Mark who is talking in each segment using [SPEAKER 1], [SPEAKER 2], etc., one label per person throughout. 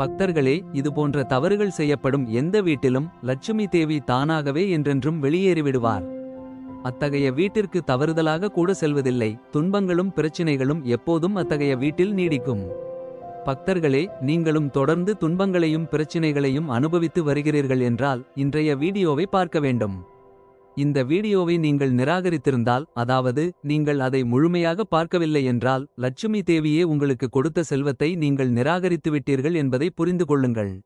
[SPEAKER 1] பக்தர்களே இதுபோன்ற தவறுகள் செய்யப்படும் எந்த வீட்டிலும் லட்சுமி தேவி தானாகவே என்றென்றும் வெளியேறிவிடுவார். அத்தகைய வீட்டிற்கு தவறுதலாக கூட செல்வதில்லை. துன்பங்களும் பிரச்சினைகளும் எப்போதும் அத்தகைய வீட்டில் நீடிக்கும். பக்தர்களே நீங்களும் தொடர்ந்து துன்பங்களையும் பிரச்சினைகளையும் அனுபவித்து வருகிறீர்கள் என்றால் இன்றைய வீடியோவை பார்க்க வேண்டும். இந்த வீடியோவை நீங்கள் நிராகரித்திருந்தால் அதாவது நீங்கள் அதை முழுமையாக பார்க்கவில்லை என்றால் லட்சுமி தேவியே உங்களுக்கு கொடுத்த செல்வத்தை நீங்கள் நிராகரித்துவிட்டீர்கள் என்பதை புரிந்து கொள்ளுங்கள்.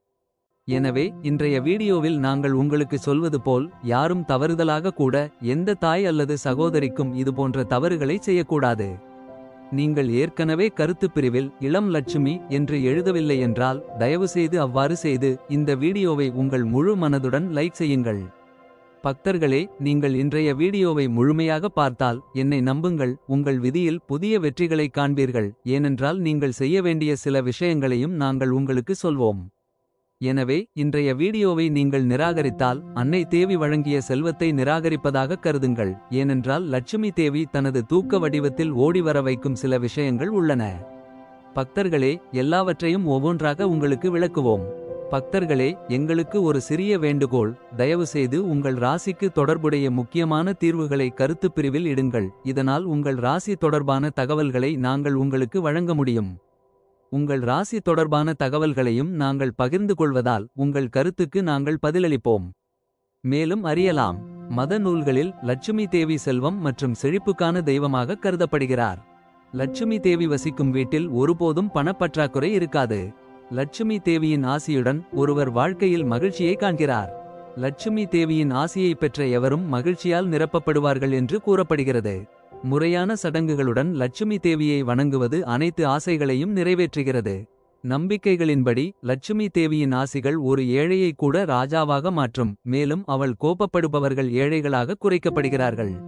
[SPEAKER 1] எனவே இன்றைய வீடியோவில் நாங்கள் உங்களுக்கு சொல்வது போல் யாரும் தவறுதலாக கூட எந்த தாய் அல்லது சகோதரிக்கும் இதுபோன்ற தவறுகளை செய்யக்கூடாது. நீங்கள் ஏற்கனவே கருத்துப் பிரிவில் இளம் லட்சுமி என்று எழுதவில்லை என்றால் தயவுசெய்து அவ்வாறு செய்து இந்த வீடியோவை உங்கள் முழு மனதுடன் லைக் செய்யுங்கள். பக்தர்களே நீங்கள் இன்றைய வீடியோவை முழுமையாக பார்த்தால் என்னை நம்புங்கள். உங்கள் விதியில் புதிய வெற்றிகளை காண்பீர்கள். ஏனென்றால் நீங்கள் செய்ய வேண்டிய சில விஷயங்களையும் நாங்கள் உங்களுக்கு சொல்வோம். எனவே இன்றைய வீடியோவை நீங்கள் நிராகரித்தால் அன்னை தேவி வழங்கிய செல்வத்தை நிராகரிப்பதாக கருதுங்கள். ஏனென்றால் லட்சுமி தேவி தனது தூக்க வடிவத்தில் ஓடி வர வைக்கும் சில விஷயங்கள் உள்ளன. பக்தர்களே எல்லாவற்றையும் ஒவ்வொன்றாக உங்களுக்கு விளக்குவோம். பக்தர்களே எங்களுக்கு ஒரு சிறிய வேண்டுகோள். தயவுசெய்து உங்கள் ராசிக்கு தொடர்புடைய முக்கியமான தீர்வுகளை கருத்துப் பிரிவில் இடுங்கள். இதனால் உங்கள் ராசி தொடர்பான தகவல்களை நாங்கள் உங்களுக்கு வழங்க முடியும். உங்கள் ராசி தொடர்பான தகவல்களையும் நாங்கள் பகிர்ந்து கொள்வதால் உங்கள் கருத்துக்கு நாங்கள் பதிலளிப்போம். மேலும் அறியலாம் மத நூல்களில் லட்சுமி தேவி செல்வம் மற்றும் செழிப்புக்கான தெய்வமாக கருதப்படுகிறார். லட்சுமி தேவி வசிக்கும் வீட்டில் ஒருபோதும் பணப்பற்றாக்குறை இருக்காது. லட்சுமி தேவியின் ஆசியுடன் ஒருவர் வாழ்க்கையில் மகிழ்ச்சியை காண்கிறார். லட்சுமி தேவியின் ஆசியை பெற்ற எவரும் மகிழ்ச்சியால் நிரப்பப்படுவார்கள் என்று கூறப்படுகிறது. முறையான சடங்குகளுடன் லட்சுமி தேவியை வணங்குவது அனைத்து ஆசைகளையும் நிறைவேற்றுகிறது. நம்பிக்கைகளின்படி லட்சுமி தேவியின் ஆசிகள் ஒரு ஏழையை கூட ராஜாவாக மாற்றும் மேலும் அவள் கோபப்படுபவர்கள் ஏழைகளாக குறைக்கப்படுகிறார்கள்.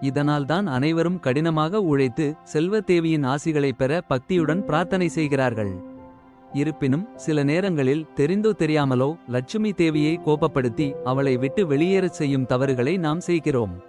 [SPEAKER 1] இதனால்தான் அனைவரும் கடினமாக உழைத்து செல்வ தேவியின் ஆசிகளைப் பெற பக்தியுடன் பிரார்த்தனை செய்கிறார்கள். இருப்பினும் சில நேரங்களில் தெரிந்தோ தெரியாமலோ லட்சுமி தேவியை கோபப்படுத்தி அவளை விட்டு வெளியேறச் செய்யும் தவறுகளை நாம் செய்கிறோம்.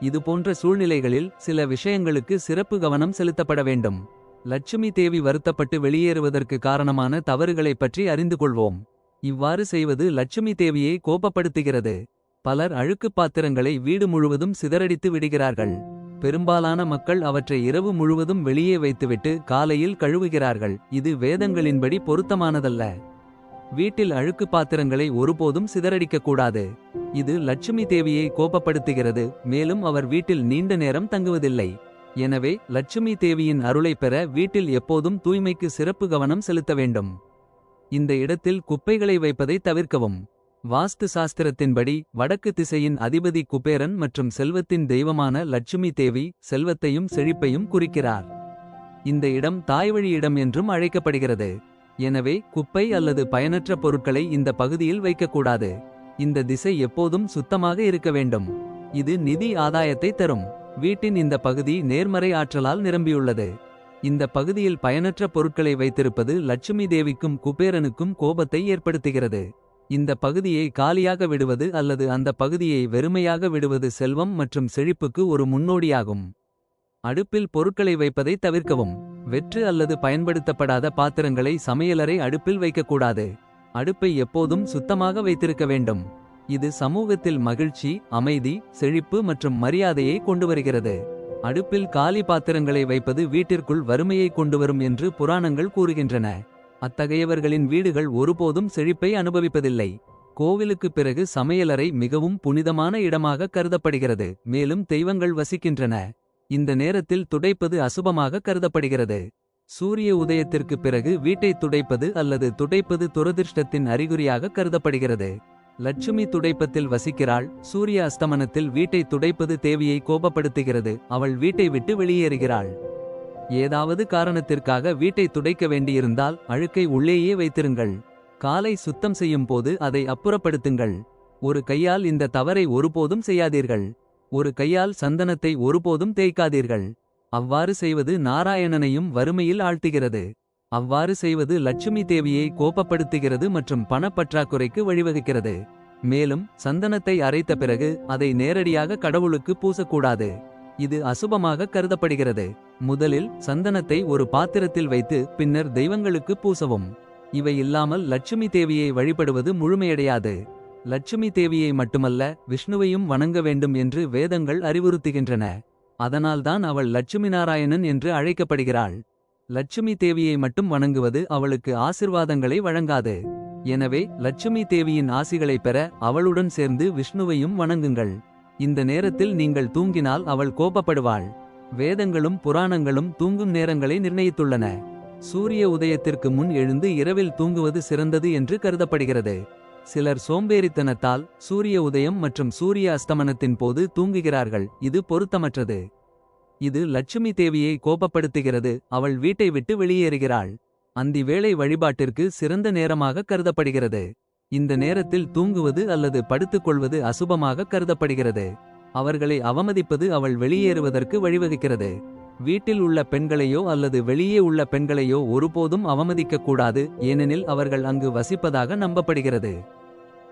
[SPEAKER 1] இதுபோன்ற சூழ்நிலைகளில் சில விஷயங்களுக்கு சிறப்பு கவனம் செலுத்தப்பட வேண்டும். லட்சுமி தேவி வருத்தப்பட்டு வெளியேறுவதற்கு காரணமான தவறுகளைப் பற்றி அறிந்து கொள்வோம். இவ்வாறு செய்வது லட்சுமி தேவியை கோபப்படுத்துகிறது. பலர் அழுக்குப் பாத்திரங்களை வீடு முழுவதும் சிதறடித்து விடுகிறார்கள். பெரும்பாலான மக்கள் அவற்றை இரவு முழுவதும் வெளியே வைத்துவிட்டு காலையில் கழுவுகிறார்கள். இது வேதங்களின்படி பொருத்தமானதல்ல. வீட்டில் அழுக்கு பாத்திரங்களை ஒருபோதும் சிதறடிக்கக்கூடாது. இது லட்சுமி தேவியை கோபப்படுத்துகிறது மேலும் அவர் வீட்டில் நீண்ட நேரம் தங்குவதில்லை. எனவே லட்சுமி தேவியின் அருளை பெற வீட்டில் எப்போதும் தூய்மைக்கு சிறப்பு கவனம் செலுத்த வேண்டும். இந்த இடத்தில் குப்பைகளை வைப்பதை தவிர்க்கவும். வாஸ்து சாஸ்திரத்தின்படி வடக்கு திசையின் அதிபதி குபேரன் மற்றும் செல்வத்தின் தெய்வமான லட்சுமி தேவி செல்வத்தையும் செழிப்பையும் குறிக்கிறார். இந்த இடம் தாய்வழி இடம் என்றும் அழைக்கப்படுகிறது. எனவே குப்பை அல்லது பயனற்ற பொருட்களை இந்த பகுதியில் வைக்கக்கூடாது. இந்த திசை எப்போதும் சுத்தமாக இருக்க வேண்டும். இது நிதி ஆதாயத்தை தரும். வீட்டின் இந்த பகுதி நேர்மறை ஆற்றலால் நிரம்பியுள்ளது. இந்த பகுதியில் பயனற்ற பொருட்களை வைத்திருப்பது லட்சுமி தேவிக்கும் குபேரனுக்கும் கோபத்தை ஏற்படுத்துகிறது. இந்த பகுதியை காலியாக விடுவது அல்லது அந்த பகுதியை வெறுமையாக விடுவது செல்வம் மற்றும் செழிப்புக்கு ஒரு முன்னோடியாகும். அடுப்பில் பொருட்களை வைப்பதை தவிர்க்கவும். வெற்று அல்லது பயன்படுத்தப்படாத பாத்திரங்களை சமையலறை அடுப்பில் வைக்கக்கூடாது. அடுப்பை எப்போதும் சுத்தமாக வைத்திருக்க வேண்டும். இது சமூகத்தில் மகிழ்ச்சி அமைதி செழிப்பு மற்றும் மரியாதையை கொண்டு வருகிறது. அடுப்பில் காலி பாத்திரங்களை வைப்பது வீட்டிற்குள் வறுமையை கொண்டுவரும் என்று புராணங்கள் கூறுகின்றன. அத்தகையவர்களின் வீடுகள் ஒருபோதும் செழிப்பை அனுபவிப்பதில்லை. கோவிலுக்குப் பிறகு சமையலறை மிகவும் புனிதமான இடமாக கருதப்படுகிறது மேலும் தெய்வங்கள் வசிக்கின்றன. இந்த நேரத்தில் துடைப்பது அசுபமாக கருதப்படுகிறது. சூரிய உதயத்திற்குப் பிறகு வீட்டை துடைப்பது அல்லது துடைப்பது துரதிர்ஷ்டத்தின் அறிகுறியாக கருதப்படுகிறது. லட்சுமி துடைப்பத்தில் வசிக்கிறாள் சூரிய அஸ்தமனத்தில் வீட்டை துடைப்பது தேவியை கோபப்படுத்துகிறது அவள் வீட்டை விட்டு வெளியேறுகிறாள். ஏதாவது காரணத்திற்காக வீட்டை துடைக்க வேண்டியிருந்தால் அழுக்கை உள்ளேயே வைத்திருங்கள். காலை சுத்தம் செய்யும் போது அதை அப்புறப்படுத்துங்கள். ஒரு கையால் இந்த தவறை ஒருபோதும் செய்யாதீர்கள். ஒரு கையால் சந்தனத்தை ஒருபோதும் தேய்க்காதீர்கள். அவ்வாறு செய்வது நாராயணனையும் வறுமையில் ஆழ்த்துகிறது. அவ்வாறு செய்வது லட்சுமி தேவியை கோபப்படுத்துகிறது மற்றும் பணப்பற்றாக்குறைக்கு வழிவகுக்கிறது. மேலும் சந்தனத்தை அரைத்த பிறகு அதை நேரடியாக கடவுளுக்கு பூசக்கூடாது. இது அசுபமாக கருதப்படுகிறது. முதலில் சந்தனத்தை ஒரு பாத்திரத்தில் வைத்து பின்னர் தெய்வங்களுக்கு பூசவும். இவை இல்லாமல் லட்சுமி தேவியை வழிபடுவது முழுமையடையாது. லட்சுமி தேவியை மட்டுமல்ல விஷ்ணுவையும் வணங்க வேண்டும் என்று வேதங்கள் அறிவுறுத்துகின்றன. அதனால்தான் அவள் லட்சுமி நாராயணன் என்று அழைக்கப்படுகிறாள். லட்சுமி தேவியை மட்டும் வணங்குவது அவளுக்கு ஆசிர்வாதங்களை வழங்காது. எனவே லட்சுமி தேவியின் ஆசிகளைப் பெற அவளுடன் சேர்ந்து விஷ்ணுவையும் வணங்குங்கள். இந்த நேரத்தில் நீங்கள் தூங்கினால் அவள் கோபப்படுவாள். வேதங்களும் புராணங்களும் தூங்கும் நேரங்களை நிர்ணயித்துள்ளன. சூரிய உதயத்திற்கு முன் எழுந்து இரவில் தூங்குவது சிறந்தது என்று கருதப்படுகிறது. சிலர் சோம்பேறித்தனத்தால் சூரிய உதயம் மற்றும் சூரிய அஸ்தமனத்தின் போது தூங்குகிறார்கள். இது பொருத்தமற்றது. இது லட்சுமி தேவியை கோபப்படுத்துகிறது. அவள் வீட்டை விட்டு வெளியேறுகிறாள். அந்தி வேளை வழிபாட்டிற்கு சிறந்த நேரமாக கருதப்படுகிறது. இந்த நேரத்தில் தூங்குவது அல்லது படுத்துக்கொள்வது அசுபமாக கருதப்படுகிறது. அவர்களை அவமதிப்பது அவள் வெளியேறுவதற்கு வழிவகுக்கிறது. வீட்டில் உள்ள பெண்களையோ அல்லது வெளியே உள்ள பெண்களையோ ஒருபோதும் அவமதிக்கக்கூடாது ஏனெனில் அவர்கள் அங்கு வசிப்பதாக நம்பப்படுகிறது.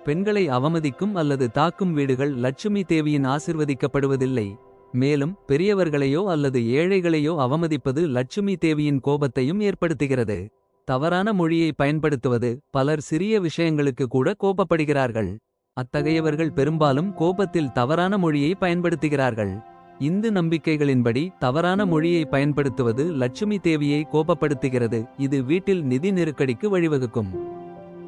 [SPEAKER 1] பெண்களை அவமதிக்கும் அல்லது தாக்கும் வீடுகள் லட்சுமி தேவியின் ஆசிர்வதிக்கப்படுவதில்லை. மேலும் பெரியவர்களையோ அல்லது ஏழைகளையோ அவமதிப்பது லட்சுமி தேவியின் கோபத்தையும் ஏற்படுத்துகிறது. தவறான மொழியை பயன்படுத்துவது பலர் சிறிய விஷயங்களுக்கு கூட கோபப்படுகிறார்கள். அத்தகையவர்கள் பெரும்பாலும் கோபத்தில் தவறான மொழியை பயன்படுத்துகிறார்கள். இந்து நம்பிக்கைகளின்படி தவறான மொழியை பயன்படுத்துவது லட்சுமி தேவியை கோபப்படுத்துகிறது. இது வீட்டில் நிதி நெருக்கடிக்கு வழிவகுக்கும்.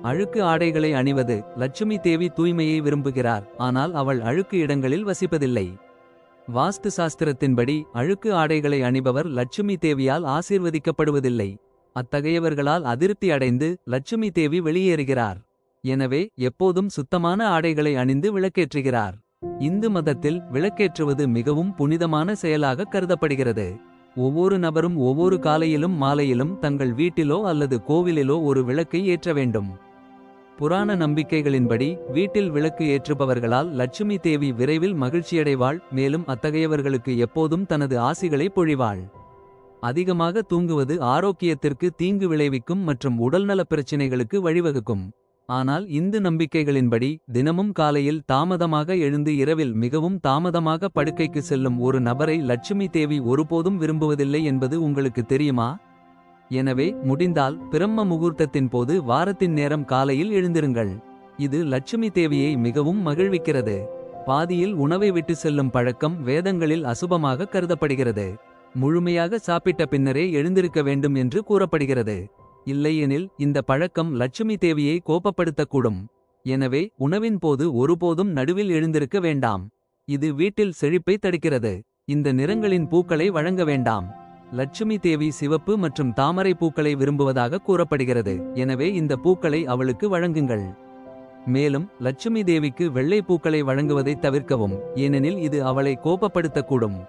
[SPEAKER 1] அழுக்கு ஆடைகளை அணிவது லட்சுமி தேவி தூய்மையை விரும்புகிறார். ஆனால் அவள் அழுக்கு இடங்களில் வசிப்பதில்லை. வாஸ்து சாஸ்திரத்தின்படி அழுக்கு ஆடைகளை அணிபவர் லட்சுமி தேவியால் ஆசீர்வதிக்கப்படுவதில்லை. அத்தகையவர்களால் அதிருப்தி அடைந்து லட்சுமி தேவி வெளியேறுகிறார். எனவே எப்போதும் சுத்தமான ஆடைகளை அணிந்து விளக்கேற்றுகிறார். இந்து மதத்தில் விளக்கேற்றுவது மிகவும் புனிதமான செயலாக கருதப்படுகிறது. ஒவ்வொரு நபரும் ஒவ்வொரு காலையிலும் மாலையிலும் தங்கள் வீட்டிலோ அல்லது கோவிலிலோ ஒரு விளக்கை ஏற்ற வேண்டும். புராண நம்பிக்கைகளின்படி வீட்டில் விளக்கு ஏற்றுபவர்களால் லட்சுமி தேவி விரைவில் மகிழ்ச்சியடைவாள் மேலும் அத்தகையவர்களுக்கு எப்போதும் தனது ஆசிகளை பொழிவாள். அதிகமாக தூங்குவது ஆரோக்கியத்திற்கு தீங்கு விளைவிக்கும் மற்றும் உடல்நலப் பிரச்சினைகளுக்கு வழிவகுக்கும். ஆனால் இந்து நம்பிக்கைகளின்படி தினமும் காலையில் தாமதமாக எழுந்து இரவில் மிகவும் தாமதமாக படுக்கைக்கு செல்லும் ஒரு நபரை லட்சுமி தேவி ஒருபோதும் விரும்புவதில்லை என்பது உங்களுக்கு தெரியுமா? எனவே முடிந்தால் பிரம்ம முகூர்த்தத்தின் போது வாரத்தின் நேரம் காலையில் எழுந்திருங்கள். இது லட்சுமி தேவியை மிகவும் மகிழ்விக்கிறது. பாதியில் உணவை விட்டு செல்லும் பழக்கம் வேதங்களில் அசுபமாக கருதப்படுகிறது. முழுமையாக சாப்பிட்ட பின்னரே எழுந்திருக்க வேண்டும் என்று கூறப்படுகிறது. இல்லையெனில் இந்த பழக்கம் லட்சுமி தேவியை கோபப்படுத்தக்கூடும். எனவே உணவின் போது ஒருபோதும் நடுவில் எழுந்திருக்க வேண்டாம். இது வீட்டில் செழிப்பை தடுக்கிறது. இந்த நிறங்களின் பூக்களை வழங்க வேண்டாம். லட்சுமி தேவி சிவப்பு மற்றும் தாமரை பூக்களை விரும்புவதாக கூறப்படுகிறது. எனவே இந்த பூக்களை அவளுக்கு வழங்குங்கள். மேலும் லட்சுமி தேவிக்கு வெள்ளை பூக்களை வழங்குவதைத் தவிர்க்கவும். ஏனெனில் இது அவளை கோபப்படுத்தக்கூடும்.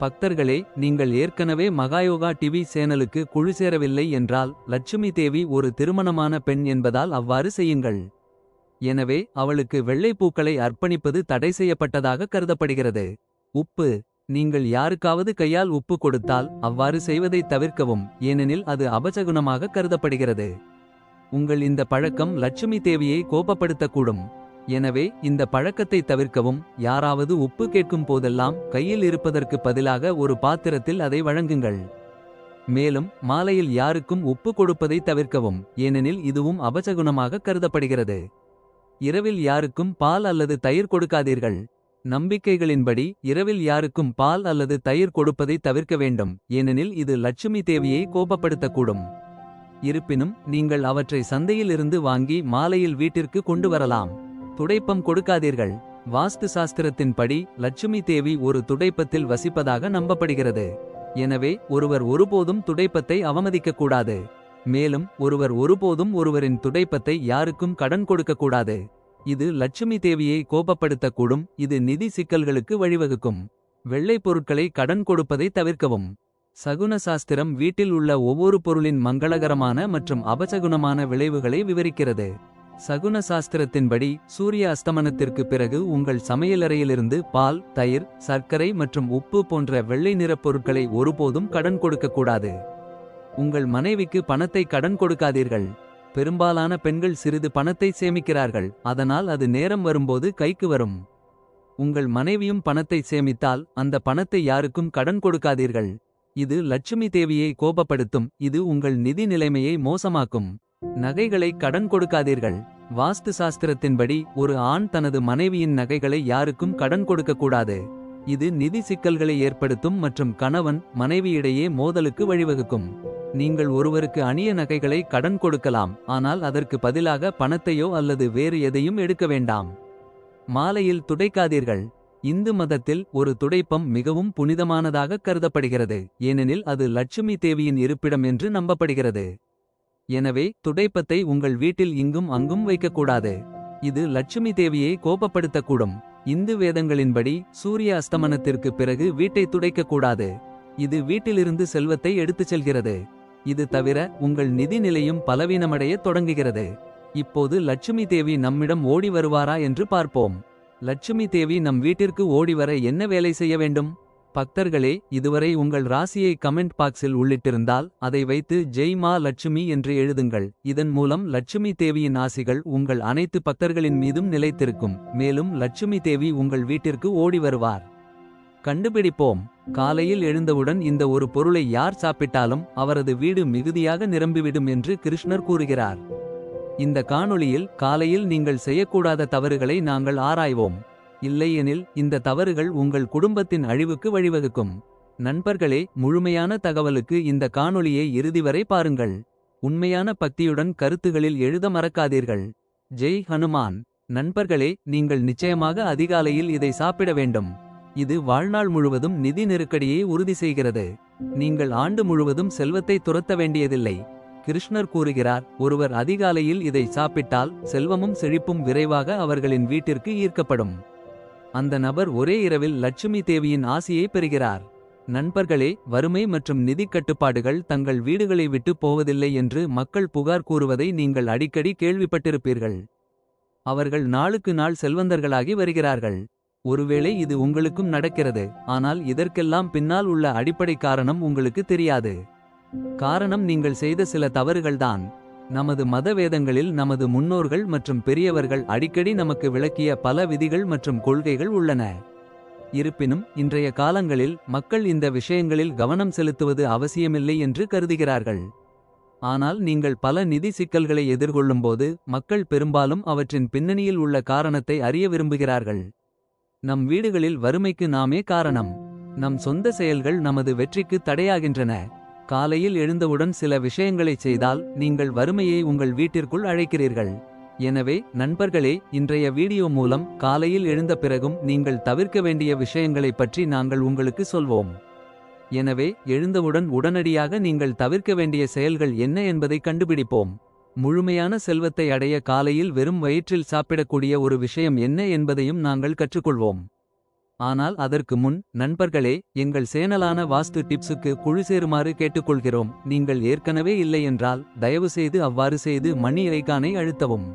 [SPEAKER 1] பக்தர்களே நீங்கள் ஏற்கனவே மகாயோகா டிவி சேனலுக்கு குழு சேரவில்லை என்றால் லட்சுமி தேவி ஒரு திருமணமான பெண் என்பதால் அவ்வாறு செய்யுங்கள். எனவே அவளுக்கு வெள்ளை பூக்களை அர்ப்பணிப்பது தடை செய்யப்பட்டதாக கருதப்படுகிறது. உப்பு. நீங்கள் யாருக்காவது கையால் உப்பு கொடுத்தால் அவ்வாறு செய்வதை தவிர்க்கவும் ஏனெனில் அது அபசகுணமாக கருதப்படுகிறது. உங்கள் இந்த பழக்கம் லட்சுமி தேவியை கோபப்படுத்தக்கூடும். எனவே இந்த பழக்கத்தை தவிர்க்கவும். யாராவது உப்பு கேட்கும் போதெல்லாம் கையில் இருப்பதற்கு பதிலாக ஒரு பாத்திரத்தில் அதை வழங்குங்கள். மேலும் மாலையில் யாருக்கும் உப்பு கொடுப்பதை தவிர்க்கவும். ஏனெனில் இதுவும் அபசகுணமாக கருதப்படுகிறது. இரவில் யாருக்கும் பால் அல்லது தயிர் கொடுக்காதீர்கள். நம்பிக்கைகளின்படி இரவில் யாருக்கும் பால் அல்லது தயிர் கொடுப்பதை தவிர்க்க வேண்டும். ஏனெனில் இது லட்சுமி தேவியை கோபப்படுத்தக்கூடும். இருப்பினும் நீங்கள் அவற்றை சந்தையில் இருந்து வாங்கி மாலையில் வீட்டிற்கு கொண்டு வரலாம். துடைப்பம் கொடுக்காதீர்கள். வாஸ்து சாஸ்திரத்தின்படி லட்சுமி தேவி ஒரு துடைப்பத்தில் வசிப்பதாக நம்பப்படுகிறது. எனவே ஒருவர் ஒருபோதும் துடைப்பத்தை அவமதிக்கக்கூடாது. மேலும் ஒருவர் ஒருபோதும் ஒருவரின் துடைப்பத்தை யாருக்கும் கடன் கொடுக்கக்கூடாது. இது லட்சுமி தேவியை கோபப்படுத்தக்கூடும் இது நிதி சிக்கல்களுக்கு வழிவகுக்கும். வெள்ளை பொருட்களை கடன் கொடுப்பதை தவிர்க்கவும். சகுன சாஸ்திரம் வீட்டில் உள்ள ஒவ்வொரு பொருளின் மங்களகரமான மற்றும் அபசகுணமான விளைவுகளை விவரிக்கிறது. சகுன சாஸ்திரத்தின்படி சூரிய அஸ்தமனத்திற்கு பிறகு உங்கள் சமையலறையிலிருந்து பால் தயிர் சர்க்கரை மற்றும் உப்பு போன்ற வெள்ளை நிறப் பொருட்களை ஒருபோதும் கடன் கொடுக்கக்கூடாது உங்கள் மனைவிக்கு பணத்தை கடன் கொடுக்காதீர்கள். பெரும்பாலான பெண்கள் சிறிது பணத்தை சேமிக்கிறார்கள் அதனால் அது நேரம் வரும்போது கைக்கு வரும். உங்கள் மனைவியும் பணத்தை சேமித்தால் அந்த பணத்தை யாருக்கும் கடன் கொடுக்காதீர்கள். இது லட்சுமி தேவியை கோபப்படுத்தும் இது உங்கள் நிதி நிலைமையை மோசமாக்கும். நகைகளை கடன் கொடுக்காதீர்கள். வாஸ்து சாஸ்திரத்தின்படி ஒரு ஆண் தனது மனைவியின் நகைகளை யாருக்கும் கடன் கொடுக்கக்கூடாது. இது நிதி சிக்கல்களை ஏற்படுத்தும் மற்றும் கணவன் மனைவியிடையே மோதலுக்கு வழிவகுக்கும். நீங்கள் ஒருவருக்கு அணிய நகைகளை கடன் கொடுக்கலாம் ஆனால் அதற்கு பதிலாக பணத்தையோ அல்லது வேறு எதையும் எடுக்க வேண்டாம். மாலையில் துடைக்காதீர்கள். இந்து மதத்தில் ஒரு துடைப்பம் மிகவும் புனிதமானதாக கருதப்படுகிறது ஏனெனில் அது லட்சுமி தேவியின் இருப்பிடம் என்று நம்பப்படுகிறது. எனவே துடைப்பத்தை உங்கள் வீட்டில் இங்கும் அங்கும் வைக்கக்கூடாது. இது லட்சுமி தேவியை கோபப்படுத்தக்கூடும். இந்து வேதங்களின்படி சூரிய அஸ்தமனத்திற்கு பிறகு வீட்டை துடைக்கக்கூடாது. இது வீட்டிலிருந்து செல்வத்தை எடுத்துச் செல்கிறது. இது தவிர உங்கள் நிதி நிலையும் பலவீனமடையத் தொடங்குகிறது. இப்போது லட்சுமி தேவி நம்மிடம் ஓடி வருவாரா என்று பார்ப்போம். லட்சுமி தேவி நம் வீட்டிற்கு ஓடிவர என்ன வேலை செய்ய வேண்டும்? பக்தர்களே இதுவரை உங்கள் ராசியை கமெண்ட் பாக்ஸில் உள்ளிட்டிருந்தால் அதை வைத்து ஜெய் மா லட்சுமி என்று எழுதுங்கள். இதன் மூலம் லட்சுமி தேவியின் ஆசிகள் உங்கள் அனைத்து பக்தர்களின் மீதும் நிலைத்திருக்கும். மேலும் லட்சுமி தேவி உங்கள் வீட்டிற்கு ஓடி வருவார். கண்டுபிடிப்போம். காலையில் எழுந்தவுடன் இந்த ஒரு பொருளை யார் சாப்பிட்டாலும் அவரது வீடு மிகுதியாக நிரம்பிவிடும் என்று கிருஷ்ணர் கூறுகிறார். இந்த காணொளியில் காலையில் நீங்கள் செய்யக்கூடாத தவறுகளை நாங்கள் ஆராய்வோம். இல்லையெனில் இந்த தவறுகள் உங்கள் குடும்பத்தின் அழிவுக்கு வழிவகுக்கும். நண்பர்களே முழுமையான தகவலுக்கு இந்த காணொளியை இறுதி வரை பாருங்கள். உண்மையான பக்தியுடன் கருத்துகளில் எழுத மறக்காதீர்கள். ஜெய் ஹனுமான். நண்பர்களே நீங்கள் நிச்சயமாக அதிகாலையில் இதை சாப்பிட வேண்டும். இது வாழ்நாள் முழுவதும் நிதி நெருக்கடியை உறுதி செய்கிறது. நீங்கள் ஆண்டு முழுவதும் செல்வத்தை துரத்த வேண்டியதில்லை. கிருஷ்ணர் கூறுகிறார் ஒருவர் அதிகாலையில் இதை சாப்பிட்டால் செல்வமும் செழிப்பும் விரைவாக அவர்களின் வீட்டிற்கு ஈர்க்கப்படும். அந்த நபர் ஒரே இரவில் லட்சுமி தேவியின் ஆசியை பெறுகிறார். நண்பர்களே வறுமை மற்றும் நிதி கட்டுப்பாடுகள் தங்கள் வீடுகளை விட்டு போவதில்லை என்று மக்கள் புகார் கூறுவதை நீங்கள் அடிக்கடி கேள்விப்பட்டிருப்பீர்கள். அவர்கள் நாளுக்கு நாள் செல்வந்தர்களாகி வருகிறார்கள். ஒருவேளை இது உங்களுக்கும் நடக்கிறது ஆனால் இதற்கெல்லாம் பின்னால் உள்ள அடிப்படை காரணம் உங்களுக்கு தெரியாது. காரணம் நீங்கள் செய்த சில தவறுகள்தான். நமது மத வேதங்களில் நமது முன்னோர்கள் மற்றும் பெரியவர்கள் அடிக்கடி நமக்கு விளக்கிய பல விதிகள் மற்றும் கொள்கைகள் உள்ளன. இருப்பினும் இன்றைய காலங்களில் மக்கள் இந்த விஷயங்களில் கவனம் செலுத்துவது அவசியமில்லை என்று கருதுகிறார்கள். ஆனால் நீங்கள் பல நிதி சிக்கல்களை எதிர்கொள்ளும்போது மக்கள் பெரும்பாலும் அவற்றின் பின்னணியில் உள்ள காரணத்தை அறிய விரும்புகிறார்கள். நம் வீடுகளில் வறுமைக்கு நாமே காரணம். நம் சொந்த செயல்கள் நமது வெற்றிக்கு தடையாகின்றன. காலையில் எழுந்தவுடன் சில விஷயங்களைச் செய்தால் நீங்கள் வறுமையை உங்கள் வீட்டிற்குள் அழைக்கிறீர்கள். எனவே நண்பர்களே இன்றைய வீடியோ மூலம் காலையில் எழுந்த பிறகும் நீங்கள் தவிர்க்க வேண்டிய விஷயங்களைப் பற்றி நாங்கள் உங்களுக்கு சொல்வோம். எனவே எழுந்தவுடன் உடனடியாக நீங்கள் தவிர்க்க வேண்டிய செயல்கள் என்ன என்பதை கண்டுபிடிப்போம். முழுமையான செல்வத்தை அடைய காலையில் வெறும் வயிற்றில் சாப்பிடக்கூடிய ஒரு விஷயம் என்ன என்பதையும் நாங்கள் கற்றுக்கொள்வோம். ஆனால் அதற்கு முன் நண்பர்களே எங்கள் சேனலான வாஸ்து டிப்ஸுக்கு குழு சேருமாறு கேட்டுக்கொள்கிறோம். நீங்கள் ஏற்கனவே இல்லை என்றால் தயவுசெய்து அவ்வாறு செய்து மணி ஐகானை அழுத்தவும்.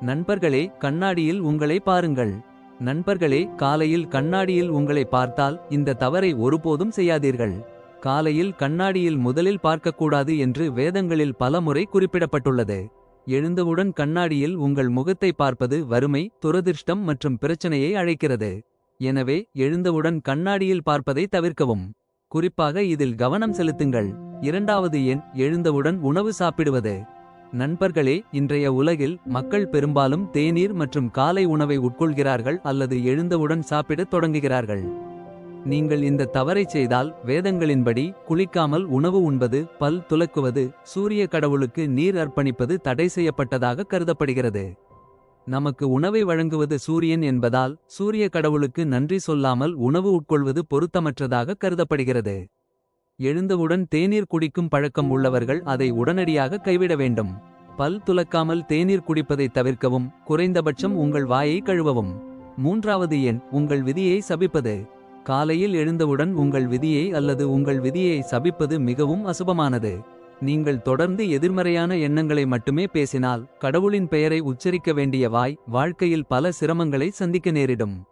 [SPEAKER 1] நண்பர்களே கண்ணாடியில் உங்களை பாருங்கள். நண்பர்களே காலையில் கண்ணாடியில் உங்களை பார்த்தால் இந்த தவறை ஒருபோதும் செய்யாதீர்கள். காலையில் கண்ணாடியில் முதலில் பார்க்கக்கூடாது என்று வேதங்களில் பல முறை குறிப்பிடப்பட்டுள்ளது. எழுந்தவுடன் கண்ணாடியில் உங்கள் முகத்தை பார்ப்பது வறுமை துரதிர்ஷ்டம் மற்றும் பிரச்சனையை அழைக்கிறது. எனவே எழுந்தவுடன் கண்ணாடியில் பார்ப்பதை தவிர்க்கவும். குறிப்பாக இதில் கவனம் செலுத்துங்கள். இரண்டாவது எண் எழுந்தவுடன் உணவு சாப்பிடுவது. நண்பர்களே இன்றைய உலகில் மக்கள் பெரும்பாலும் தேநீர் மற்றும் காலை உணவை உட்கொள்கிறார்கள் அல்லது எழுந்தவுடன் சாப்பிடத் தொடங்குகிறார்கள். நீங்கள் இந்த தவறை செய்தால் வேதங்களின்படி குளிக்காமல் உணவு உண்பது பல் துலக்குவது சூரிய கடவுளுக்கு நீர் அர்ப்பணிப்பது தடை செய்யப்பட்டதாக கருதப்படுகிறது. நமக்கு உணவை வழங்குவது சூரியன் என்பதால் சூரிய கடவுளுக்கு நன்றி சொல்லாமல் உணவு உட்கொள்வது பொருத்தமற்றதாக கருதப்படுகிறது. எழுந்தவுடன் தேநீர் குடிக்கும் பழக்கம் உள்ளவர்கள் அதை உடனடியாக கைவிட வேண்டும். பல் துலக்காமல் தேநீர் குடிப்பதை தவிர்க்கவும் குறைந்தபட்சம் உங்கள் வாயை கழுவவும். மூன்றாவது எண் உங்கள் விதியை சபிப்பது. காலையில் எழுந்தவுடன் உங்கள் விதியை அல்லது உங்கள் விதியை சபிப்பது மிகவும் அசுபமானது. நீங்கள் தொடர்ந்து எதிர்மறையான எண்ணங்களை மட்டுமே பேசினால் கடவுளின் பெயரை உச்சரிக்க வேண்டிய வாய் வாழ்க்கையில் பல சிரமங்களை சந்திக்க நேரிடும்.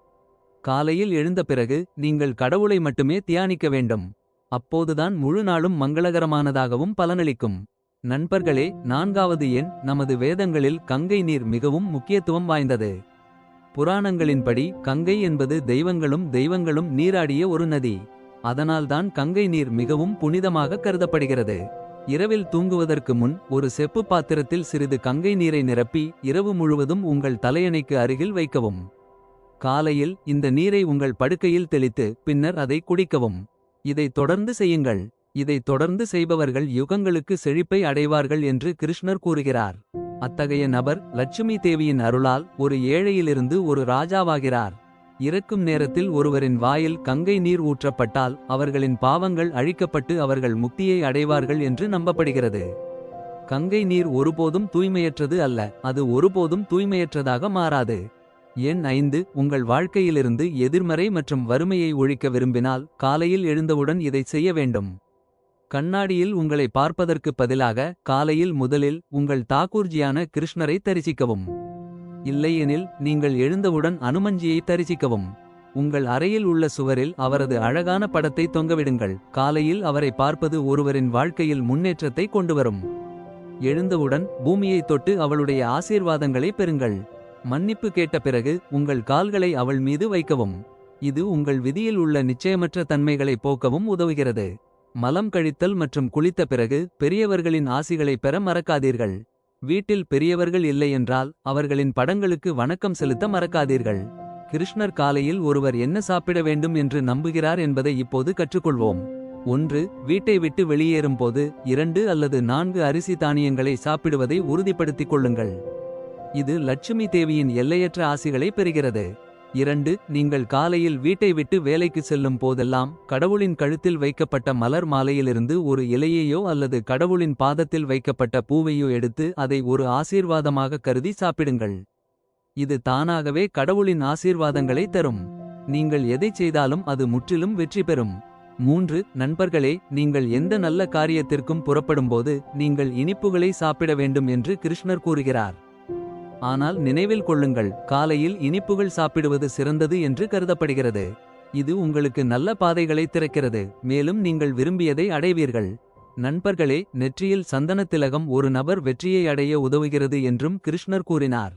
[SPEAKER 1] காலையில் எழுந்த பிறகு நீங்கள் கடவுளை மட்டுமே தியானிக்க வேண்டும். அப்போதுதான் முழு நாளும் மங்களகரமானதாகவும் பலனளிக்கும். நண்பர்களே நான்காவது எண் நமது வேதங்களில் கங்கை நீர் மிகவும் முக்கியத்துவம் வாய்ந்தது. புராணங்களின்படி கங்கை என்பது தெய்வங்களும் தெய்வங்களும் நீராடிய ஒரு நதி. அதனால்தான் கங்கை நீர் மிகவும் புனிதமாக கருதப்படுகிறது. இரவில் தூங்குவதற்கு முன் ஒரு செப்பு பாத்திரத்தில் சிறிது கங்கை நீரை நிரப்பி இரவு முழுவதும் உங்கள் தலையணைக்கு அருகில் வைக்கவும். காலையில் இந்த நீரை உங்கள் படுக்கையில் தெளித்து பின்னர் அதை குடிக்கவும். இதை தொடர்ந்து செய்யுங்கள். இதை தொடர்ந்து செய்பவர்கள் யுகங்களுக்கு செழிப்பை அடைவார்கள் என்று கிருஷ்ணர் கூறுகிறார். அத்தகைய நபர் லட்சுமி தேவியின் அருளால் ஒரு ஏழையிலிருந்து ஒரு ராஜாவாகிறார். இறக்கும் நேரத்தில் ஒருவரின் வாயில் கங்கை நீர் ஊற்றப்பட்டால் அவர்களின் பாவங்கள் அழிக்கப்பட்டு அவர்கள் முக்தியை அடைவார்கள் என்று நம்பப்படுகிறது. கங்கை நீர் ஒருபோதும் தூய்மையற்றது அல்ல அது ஒருபோதும் தூய்மையற்றதாக மாறாது. எண் ஐந்து உங்கள் வாழ்க்கையிலிருந்து எதிர்மறை மற்றும் வறுமையை ஒழிக்க விரும்பினால் காலையில் எழுந்தவுடன் இதை செய்ய வேண்டும். கண்ணாடியில் உங்களை பார்ப்பதற்குப் பதிலாக காலையில் முதலில் உங்கள் தாக்கூர்ஜியான கிருஷ்ணரை தரிசிக்கவும். இல்லையெனில் நீங்கள் எழுந்தவுடன் அனுமஞ்சியை தரிசிக்கவும். உங்கள் அறையில் உள்ள சுவரில் அவரது அழகான படத்தை தொங்கவிடுங்கள். காலையில் அவரை பார்ப்பது ஒருவரின் வாழ்க்கையில் முன்னேற்றத்தை கொண்டுவரும். எழுந்தவுடன் பூமியை தொட்டு அவளுடைய ஆசீர்வாதங்களை பெறுங்கள். மன்னிப்பு கேட்ட பிறகு உங்கள் கால்களை அவள் மீது வைக்கவும். இது உங்கள் விதியில் உள்ள நிச்சயமற்ற தன்மைகளை போக்கவும் உதவுகிறது. மலம் கழித்தல் மற்றும் குளித்த பிறகு பெரியவர்களின் ஆசிகளை பெற மறக்காதீர்கள். வீட்டில் பெரியவர்கள் இல்லையென்றால் அவர்களின் படங்களுக்கு வணக்கம் செலுத்த மறக்காதீர்கள். கிருஷ்ணர் காலையில் ஒருவர் என்ன சாப்பிட வேண்டும் என்று நம்புகிறார் என்பதை இப்போது கற்றுக்கொள்வோம். ஒன்று வீட்டை விட்டு வெளியேறும் போது இரண்டு அல்லது நான்கு அரிசி தானியங்களை சாப்பிடுவதை உறுதிப்படுத்திக் கொள்ளுங்கள். இது லட்சுமி தேவியின் எல்லையற்ற ஆசிகளை பெறுகிறது. இரண்டு நீங்கள் காலையில் வீட்டை விட்டு வேலைக்கு செல்லும் போதெல்லாம் கடவுளின் கழுத்தில் வைக்கப்பட்ட மலர் மாலையிலிருந்து ஒரு இலையையோ அல்லது கடவுளின் பாதத்தில் வைக்கப்பட்ட பூவையோ எடுத்து அதை ஒரு ஆசீர்வாதமாக கருதி சாப்பிடுங்கள். இது தானாகவே கடவுளின் ஆசீர்வாதங்களை தரும். நீங்கள் எதைச் செய்தாலும் அது முற்றிலும் வெற்றி பெறும். மூன்று நண்பர்களே நீங்கள் எந்த நல்ல காரியத்திற்கும் புறப்படும்போது நீங்கள் இனிப்புகளை சாப்பிட வேண்டும் என்று கிருஷ்ணர் கூறுகிறார். ஆனால் நினைவில் கொள்ளுங்கள் காலையில் இனிப்புகள் சாப்பிடுவது சிறந்தது என்று கருதப்படுகிறது. இது உங்களுக்கு நல்ல பாதைகளை திறக்கிறது மேலும் நீங்கள் விரும்பியதை அடைவீர்கள். நண்பர்களே நெற்றியில் சந்தன திலகம் ஒரு நபர் வெற்றியை அடைய உதவுகிறது என்றும் கிருஷ்ணர் கூறினார்.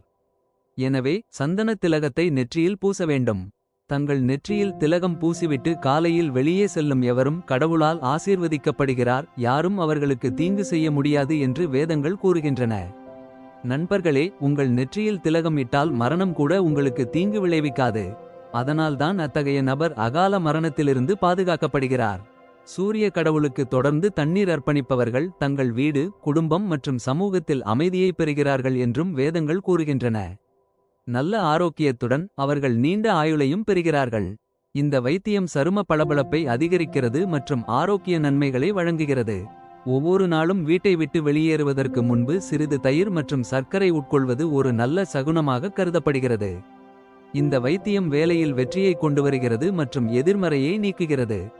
[SPEAKER 1] எனவே சந்தன திலகத்தை நெற்றியில் பூச வேண்டும். தங்கள் நெற்றியில் திலகம் பூசிவிட்டு காலையில் வெளியே செல்லும் எவரும் கடவுளால் ஆசீர்வதிக்கப்படுகிறார் யாரும் அவர்களுக்கு தீங்கு செய்ய முடியாது என்று வேதங்கள் கூறுகின்றன. நண்பர்களே உங்கள் நெற்றியில் திலகம் இட்டால் மரணம் கூட உங்களுக்கு தீங்கு விளைவிக்காது. அதனால்தான் அத்தகைய நபர் அகால மரணத்திலிருந்து பாதுகாக்கப்படுகிறார். சூரிய கடவுளுக்கு தொடர்ந்து தண்ணீர் அர்ப்பணிப்பவர்கள் தங்கள் வீடு குடும்பம் மற்றும் சமூகத்தில் அமைதியை பெறுகிறார்கள் என்றும் வேதங்கள் கூறுகின்றன. நல்ல ஆரோக்கியத்துடன் அவர்கள் நீண்ட ஆயுளையும் பெறுகிறார்கள். இந்த வைத்தியம் சரும பளபளப்பை அதிகரிக்கிறது மற்றும் ஆரோக்கிய நன்மைகளை வழங்குகிறது. ஒவ்வொரு நாளும் வீட்டை விட்டு வெளியேறுவதற்கு முன்பு சிறிது தயிர் மற்றும் சர்க்கரை உட்கொள்வது ஒரு நல்ல சகுனமாக கருதப்படுகிறது. இந்த வைத்தியம் வேலையில் வெற்றியை கொண்டுவருகிறது மற்றும் எதிர்மறையை நீக்குகிறது.